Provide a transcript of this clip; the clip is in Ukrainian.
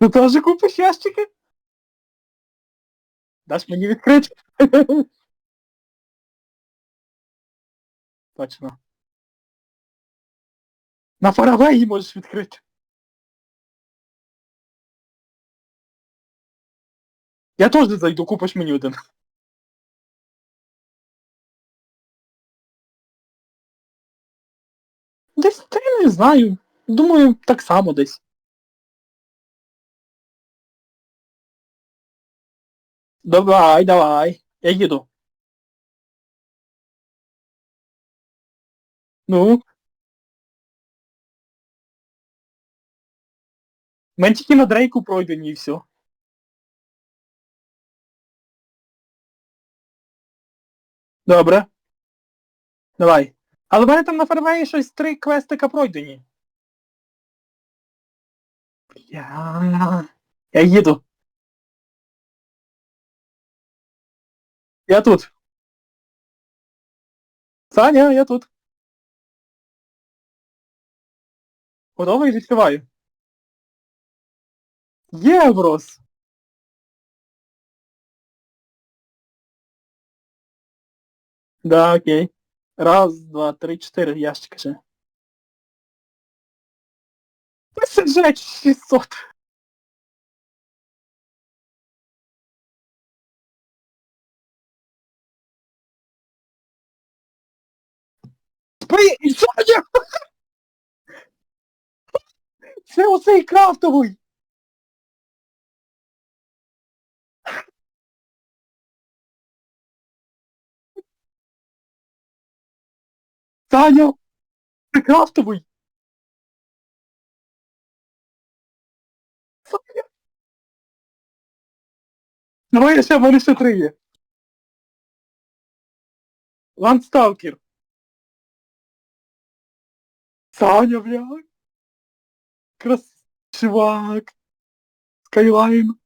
Ти теж купиш ящики? Даш мені відкрити? Точно. На Фаравеї можеш відкрити. Я теж зайду, купиш мені один. Десь та я не знаю. Думаю, так само десь. Давай, давай. Я їду. Ну. Мен на дрейку пройдені і все. Добре. Давай. Але в мене там на фарвеї щось три квестика пройдені. Я... Я їду. Я тут. Саня, я тут. Готовий відкриваю. Єврос. Да, окей. Раз, два, три, чотири ящика ще. Сиджать 600. Спи, і Саня! Це оцей крафтовий! Саня! Це крафтовий! Саня! Давай я ще в мене ще три є. Ландсталкер. Саня, блядь. Крас... Чувак. Скайлайн.